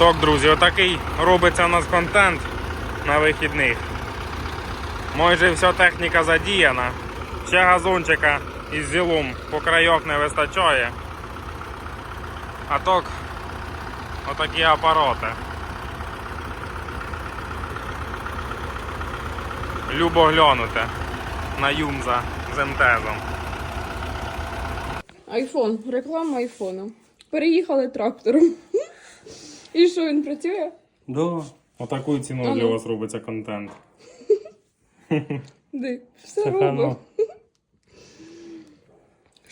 Так, друзі, отакий робиться у нас контент на вихідних. Майже вся техніка задіяна. Ще газончика із зілом по краях не вистачає. А так, отакі апарати. Любо глянути на юмза з МТЗом. Айфон, реклама айфона. Переїхали трактором. І що він працює? Да. Отакою ціною для вас робиться контент. Ди, все певно.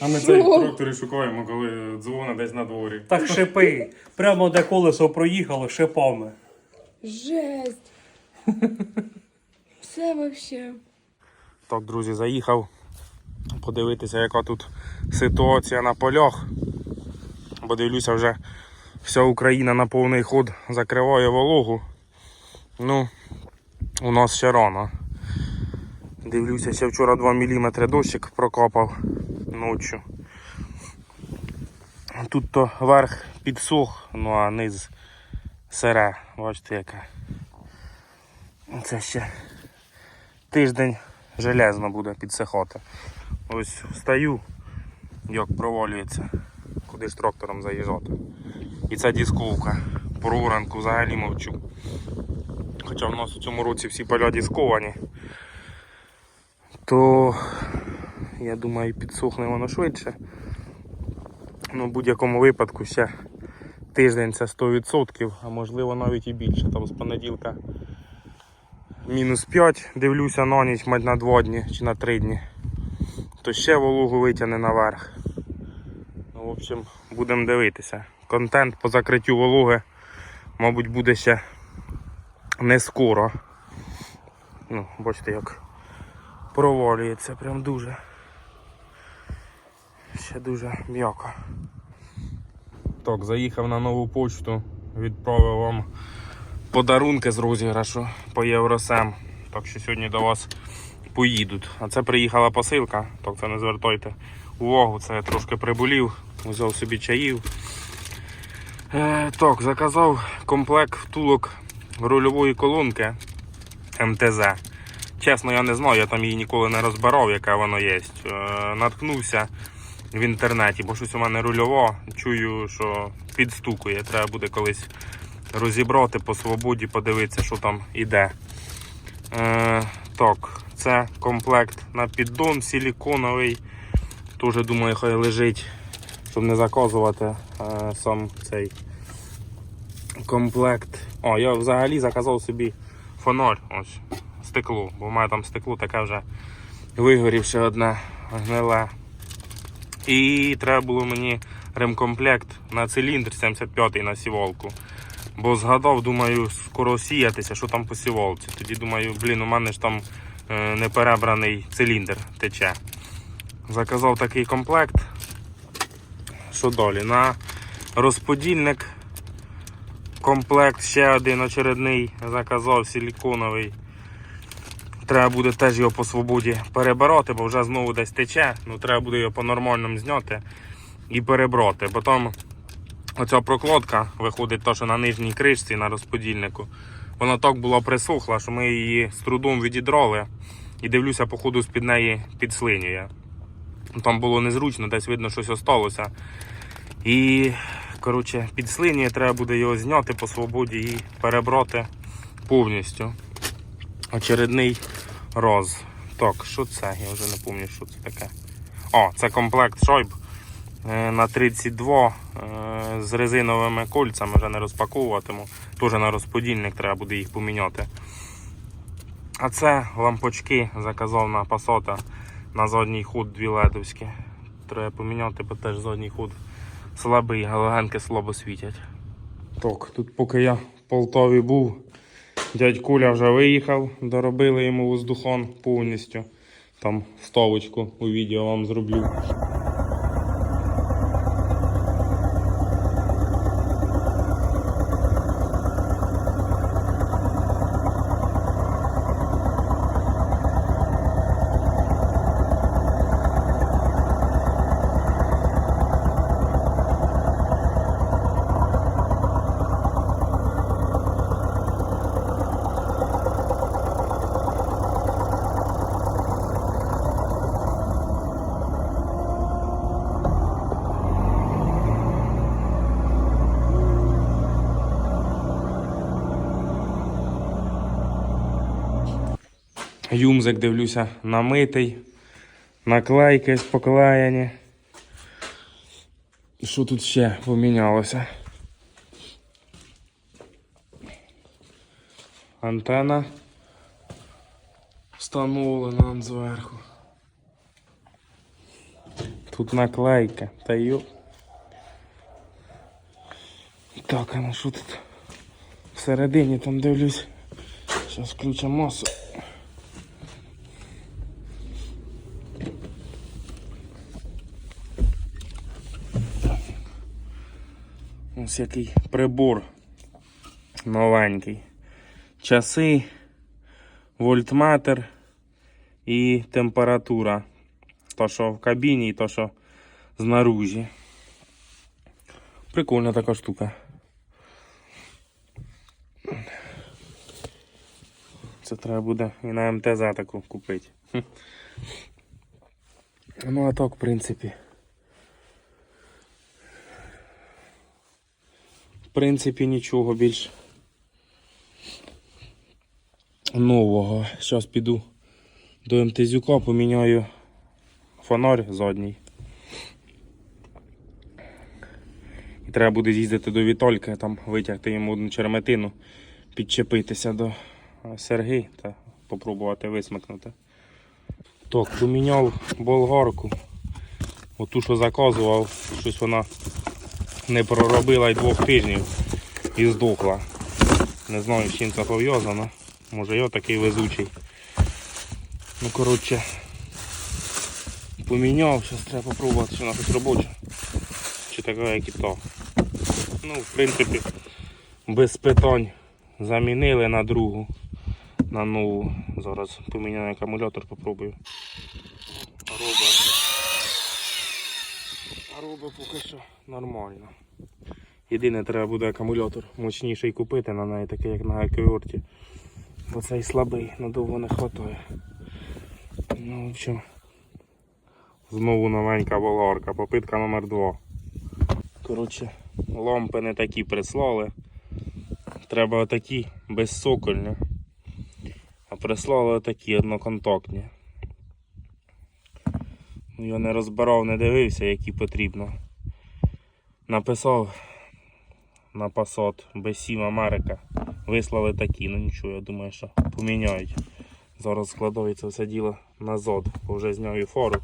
А ми цей трактор і шукаємо, коли дзвона десь на дворі. Так шипи. Прямо де колесо проїхало шипами. Жесть. Все вообще. Так, друзі, заїхав подивитися, яка тут ситуація на полях. Бо дивлюся, вже вся Україна на повний ход закриває вологу. Ну, у нас ще рано. Дивлюся, ще вчора 2 мм дощик прокопав ночі. Тут то верх підсох, ну а низ сире. Бачите яке. Це ще тиждень железно буде підсихати. Ось встаю, як провалюється, куди ж трактором заїжджати. І це дисковка. Про ранку взагалі мовчу. Хоча в нас у цьому році всі поля дисковані, то я думаю підсохне воно швидше. Ну, в будь-якому випадку ще тиждень це 100%, а можливо навіть і більше. Там з понеділка мінус 5, дивлюся на ніч, мать на 2 дні чи на 3 дні. То ще вологу витягне наверх. Ну, в общем, будемо дивитися. Контент по закриттю вологи, мабуть, буде ще не скоро. Ну, бачите, як провалюється прям дуже. Ще дуже м'яко. Так, заїхав на нову почту, відправив вам подарунки з розіграшу по Євросем. Так що сьогодні до вас поїдуть. А це приїхала посилка, так це не звертайте увагу, це я трошки приболів, взяв собі чаїв. Е, так, заказав комплект втулок рульової колонки МТЗ. Чесно, я не знаю, я там її ніколи не розбирав, яка вона є. Е, наткнувся в інтернеті, бо щось у мене рульово. Чую, що підстукує. Треба буде колись розібрати по свободі, подивитися, що там іде. Е, так, це комплект на піддон силіконовий. Теж думаю, хай лежить, щоб не заказувати е, сам цей комплект. О, я взагалі заказав собі фонарь. Ось, стекло, бо в мене там стекло таке вже вигорівше одне гниле. І треба було мені ремкомплект на циліндр 75 на сівалку. Бо згадав, думаю, скоро сіятися, що там по сівалці. Тоді думаю, блін, у мене ж там е, не циліндр тече. Заказав такий комплект. Що далі? На розподільник комплект ще один очередний заказав силіконовий. Треба буде теж його по свободі перебирати, бо вже знову десь тече. Ну треба буде його по-нормальному зняти і перебрати. Потім оця прокладка виходить то, що на нижній кришці на розподільнику. Вона так була присохла, що ми її з трудом відідрали. І дивлюся, походу, з-під неї підслинює. Там було незручно, десь видно, щось осталося. І коротше, підслинює, треба буде його зняти по свободі і перебрати повністю. Очередний роз. Так, що це? Я вже не пам'ятаю, що це таке. О, це комплект шойб е, на 32 е, з резиновими кольцями, вже не розпаковуватиму. Теж на розподільник треба буде їх поміняти. А це лампочки заказав на Passat на задній ход дві ледовські. Треба поміняти, бо теж задній ход слабий, галогенки слабо світять. Так, тут поки я в Полтаві був, дядь Куля вже виїхав, доробили йому воздухон повністю. Там вставочку у відео вам зроблю. Юмзик дивлюся намитий. Наклейки поклеєні. Що тут ще помінялося? Антена встановлена зверху. Тут наклейка. Та ю. Так, а ну що тут? Всередині там дивлюсь. Зараз включимо масу. Ось який прибор новенький. Часи, вольтметр і температура. То, що в кабіні і то, що знаружі. Прикольна така штука. Це треба буде і на МТЗ таку купити. Ну а так, в принципі. Принципі, нічого більш нового. Зараз піду до МТЗюка, поміняю фонарь задній. І треба буде з'їздити до Вітольки, там витягти йому одну черметину, підчепитися до Серги та попробувати висмикнути. Так, поміняв болгарку. Оту, що заказував, щось вона не проробила й двох тижнів і здохла. Не знаю, з чим це пов'язано. Може я такий везучий. Ну коротше. Поміняв, зараз треба попробувати, чи вона хоч робоча. Чи така, як і то. Ну, в принципі, без питань замінили на другу, на нову. Зараз поміняю акумулятор, попробую. Робить. Робить поки що нормально. Єдине, треба буде акумулятор мощніший купити на неї, такий як на Еквіорті. Бо цей слабий, надовго не вистачає. Ну, в общем, знову новенька болгарка, попитка номер 2 Коротше, лампи не такі прислали. Треба отакі безсокольні. А прислали отакі одноконтактні. Ну, я не розбирав, не дивився, які потрібно. Написав на Passat B7 Америка. Вислали такі, ну нічого, я думаю, що поміняють. Зараз складається все діло назад, бо вже зняв і фору.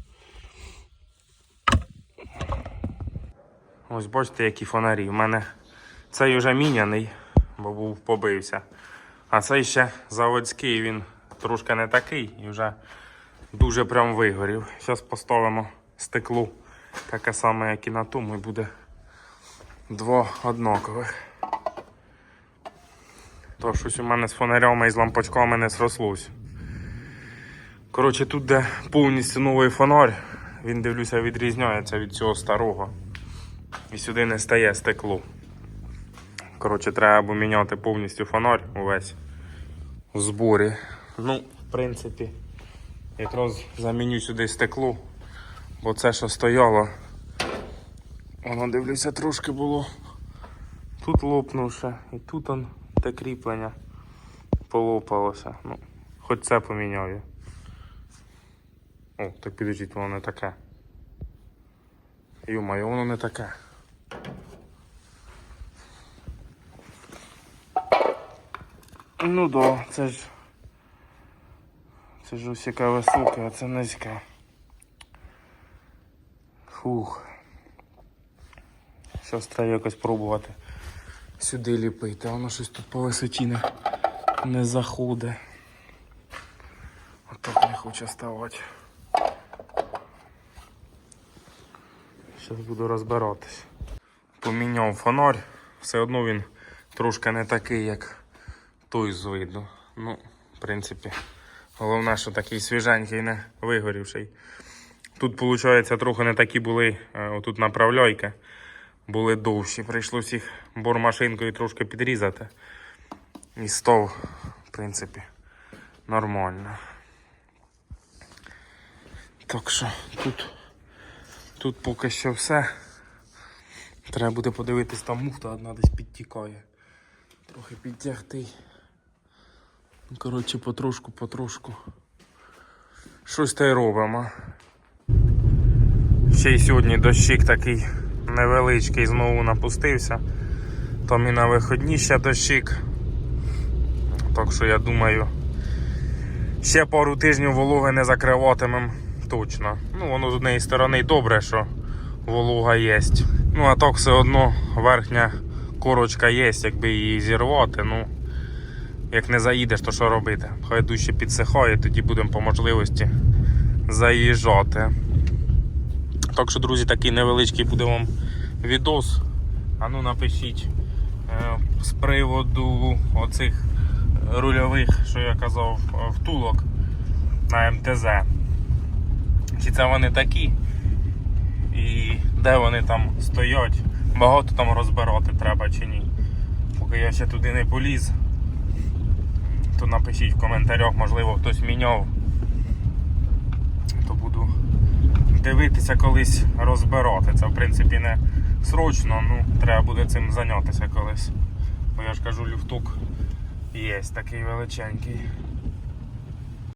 Ось бачите, які фонарі. У мене цей вже міняний, бо був побився. А цей ще заводський, він трошки не такий і вже дуже прям вигорів. Зараз поставимо стекло, таке саме, як і на тому, і буде два однакових. То щось у мене з фонарями і з лампочками не срослось. Коротше, тут де повністю новий фонарь, він дивлюся відрізняється від цього старого. І сюди не стає стекло. Коротше, треба міняти повністю фонарь увесь в зборі. Ну, в принципі, якраз заміню сюди стекло, бо це, що стояло, воно дивлюся, трошки було тут лопнувше, і тут он те кріплення полопалося. Ну, хоч це поміняю. О, так підождіть, воно не таке. Йо-моє, воно не таке. Ну да, це ж. Це ж яке високе, а це низьке. Фух. Щось треба якось пробувати сюди ліпити, а воно щось тут по висоті не, не заходить. Отак не хоче ставати. Зараз буду розбиратись. Поміняв фонарь, все одно він трошки не такий, як той з виду. Ну, в принципі, головне, що такий свіженький, не вигорівший. Тут, виходить, трохи не такі були, е, отут направляйки, були довші. Прийшлось їх бормашинкою трошки підрізати. І стов, в принципі, нормально. Так що тут. Тут поки що все. Треба буде подивитись, там муфта одна десь підтікає. Трохи підтягти. Коротше, потрошку, потрошку Щось та й робимо. Ще й сьогодні дощик такий невеличкий знову напустився. Там і на виходні ще дощик. Так що я думаю, ще пару тижнів вологи не закриватимем точно. Ну, воно з однієї сторони добре, що волога є. Ну, а так все одно верхня корочка є, якби її зірвати. Ну, як не заїдеш, то що робити? Хай дужче підсихає, тоді будемо по можливості заїжджати. Так що, друзі, такий невеличкий буде вам відос. А ну напишіть е, з приводу оцих рульових, що я казав, е, втулок на МТЗ. Чи це вони такі? І де вони там стоять? Багато там розбирати треба чи ні. Поки я ще туди не поліз, то напишіть в коментарях, можливо хтось міняв. То буду дивитися колись розбирати. Це в принципі не срочно, ну треба буде цим зайнятися колись. Бо я ж кажу, люфтук є такий величенький.